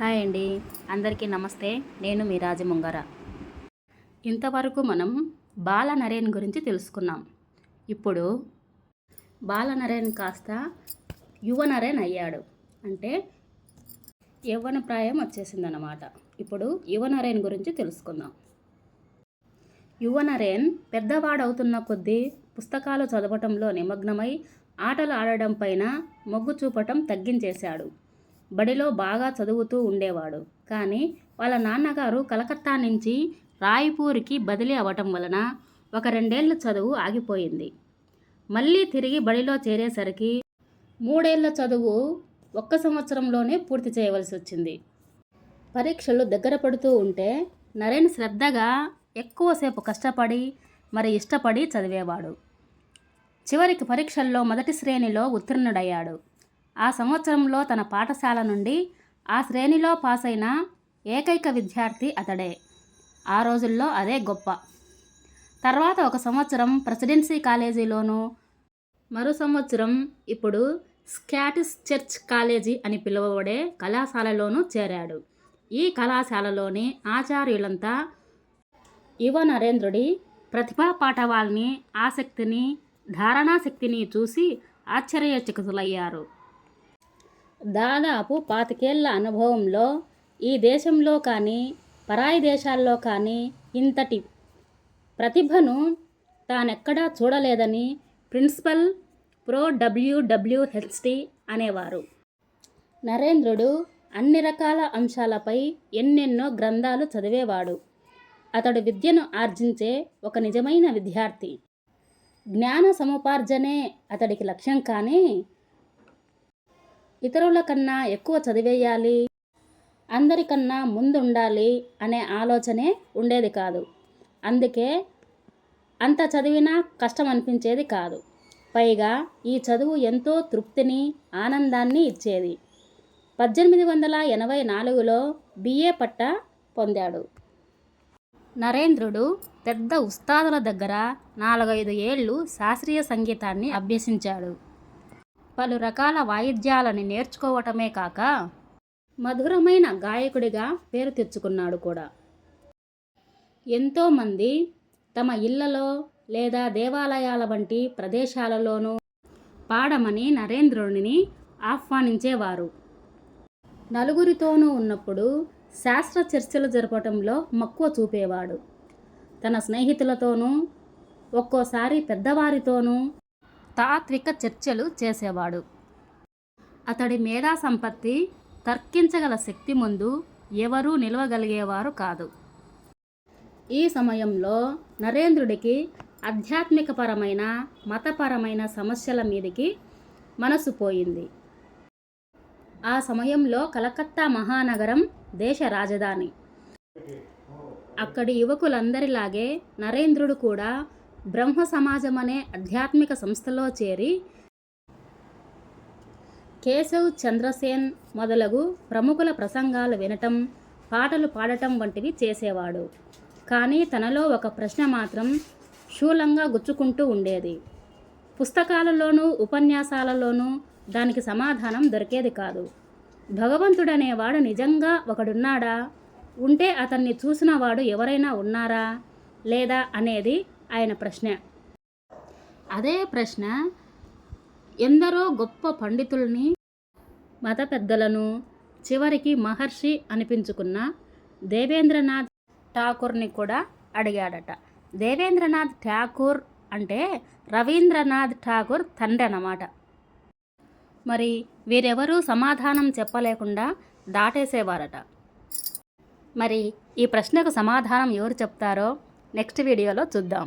Hi అండి. అందరికీ నమస్తే. నేను మీ రాజముంగర ఇంతవరకు మనం బాల నరేన్ గురించి తెలుసుకున్నాం. ఇప్పుడు బాల నరేన్ కాస్త యువ నరేన్ అయ్యాడు. అంటే యవ్వన ప్రాయం వచ్చేసిందన్నమాట. ఇప్పుడు యువ నరేన్ గురించి తెలుసుకుందాం. యువ నరేన్ పెద్దవాడవుతున్న కొద్దీ పుస్తకాలు చదవటంలో నిమగ్నమై ఆటలు ఆడడం పైన మొగ్గు చూపటం తగ్గించేశాడు. బడిలో బాగా చదువుతూ ఉండేవాడు. కానీ వాళ్ళ నాన్నగారు కలకత్తా నుంచి రాయ్పూర్కి బదిలీ అవ్వటం వలన ఒక రెండేళ్ళ చదువు ఆగిపోయింది. మళ్ళీ తిరిగి బడిలో చేరేసరికి మూడేళ్ళ చదువు ఒక్క సంవత్సరంలోనే పూర్తి చేయవలసి వచ్చింది. పరీక్షలు దగ్గర పడుతూ ఉంటే నరేన్ శ్రద్ధగా ఎక్కువసేపు కష్టపడి మరి ఇష్టపడి చదివేవాడు. చివరికి పరీక్షల్లో మొదటి శ్రేణిలో ఉత్తీర్ణుడయ్యాడు. ఆ సంవత్సరంలో తన పాఠశాల నుండి ఆ శ్రేణిలో పాస్ అయిన ఏకైక విద్యార్థి అతడే. ఆ రోజుల్లో అదే గొప్ప. తర్వాత ఒక సంవత్సరం ప్రెసిడెన్సీ కాలేజీలోనూ మరో సంవత్సరం ఇప్పుడు స్కాటిస్ చర్చ్ కాలేజీ అని పిలువబడే కళాశాలలోనూ చేరాడు. ఈ కళాశాలలోని ఆచార్యులంతా యువ నరేంద్రుడి ప్రతిభా పాఠవాల్ని ఆసక్తిని ధారణాశక్తిని చూసి ఆశ్చర్యచకితులయ్యారు. దాదాపు పాతికేళ్ళ అనుభవంలో ఈ దేశంలో కానీ పరాయి దేశాల్లో కానీ ఇంతటి ప్రతిభను తానెక్కడా చూడలేదని ప్రిన్సిపల్ ప్రో డబ్ల్యూడబ్ల్యూహెచ్టి అనేవారు. నరేంద్రుడు అన్ని రకాల అంశాలపై ఎన్నెన్నో గ్రంథాలు చదివేవాడు. అతడు విద్యను ఆర్జించే ఒక నిజమైన విద్యార్థి. జ్ఞాన సముపార్జనే అతడికి లక్ష్యం కానీ ఇతరుల కన్నా ఎక్కువ చదివేయాలి అందరికన్నా ముందుండాలి అనే ఆలోచనే ఉండేది కాదు. అందుకే అంత చదివినా కష్టం అనిపించేది కాదు. పైగా ఈ చదువు ఎంతో తృప్తిని ఆనందాన్ని ఇచ్చేది. పద్దెనిమిది వందల ఎనభై నాలుగులో బిఏ పట్టా పొందాడు. నరేంద్రుడు పెద్ద ఉస్తాదుల దగ్గర నాలుగైదు ఏళ్ళు శాస్త్రీయ సంగీతాన్ని అభ్యసించాడు. పలు రకాల వాయిద్యాలని నేర్చుకోవటమే కాక మధురమైన గాయకుడిగా పేరు తెచ్చుకున్నాడు కూడా. ఎంతోమంది తమ ఇళ్ళలో లేదా దేవాలయాల వంటి ప్రదేశాలలోనూ పాడమని నరేంద్రుడిని ఆహ్వానించేవారు. నలుగురితోనూ ఉన్నప్పుడు శాస్త్ర చర్చలు జరపటంలో మక్కువ చూపేవాడు. తన స్నేహితులతోనూ ఒక్కోసారి పెద్దవారితోనూ తాత్విక చర్చలు చేసేవాడు. అతడి మేధా సంపత్తి తర్కించగల శక్తి ముందు ఎవరూ నిలవగలిగేవారు కాదు. ఈ సమయంలో నరేంద్రుడికి ఆధ్యాత్మికపరమైన మతపరమైన సమస్యల మీదికి మనసు పోయింది. ఆ సమయంలో కలకత్తా మహానగరం దేశ రాజధాని. అక్కడి యువకులందరిలాగే నరేంద్రుడు కూడా బ్రహ్మ సమాజం అనే ఆధ్యాత్మిక సంస్థలో చేరి కేశవ్ చంద్రసేన్ మొదలగు ప్రముఖుల ప్రసంగాలు వినటం పాటలు పాడటం వంటివి చేసేవాడు. కానీ తనలో ఒక ప్రశ్న మాత్రం శూలంగా గుచ్చుకుంటూ ఉండేది. పుస్తకాలలోనూ ఉపన్యాసాలలోనూ దానికి సమాధానం దొరికేది కాదు. భగవంతుడనేవాడు నిజంగా ఒకడున్నాడా? ఉంటే అతన్ని చూసినవాడు ఎవరైనా ఉన్నారా? లేదా? అనేది ఆయన ప్రశ్న. అదే ప్రశ్న ఎందరో గొప్ప పండితుల్ని మత పెద్దలను చివరికి మహర్షి అనిపించుకున్న దేవేంద్రనాథ్ ఠాకూర్ని కూడా అడిగాడట. దేవేంద్రనాథ్ ఠాకూర్ అంటే రవీంద్రనాథ్ ఠాకూర్ తండ్రి అన్నమాట. మరి వీరెవరూ సమాధానం చెప్పలేకుండా దాటేసేవారట. మరి ఈ ప్రశ్నకు సమాధానం ఎవరు చెప్తారో నెక్స్ట్ వీడియోలో చూద్దాం.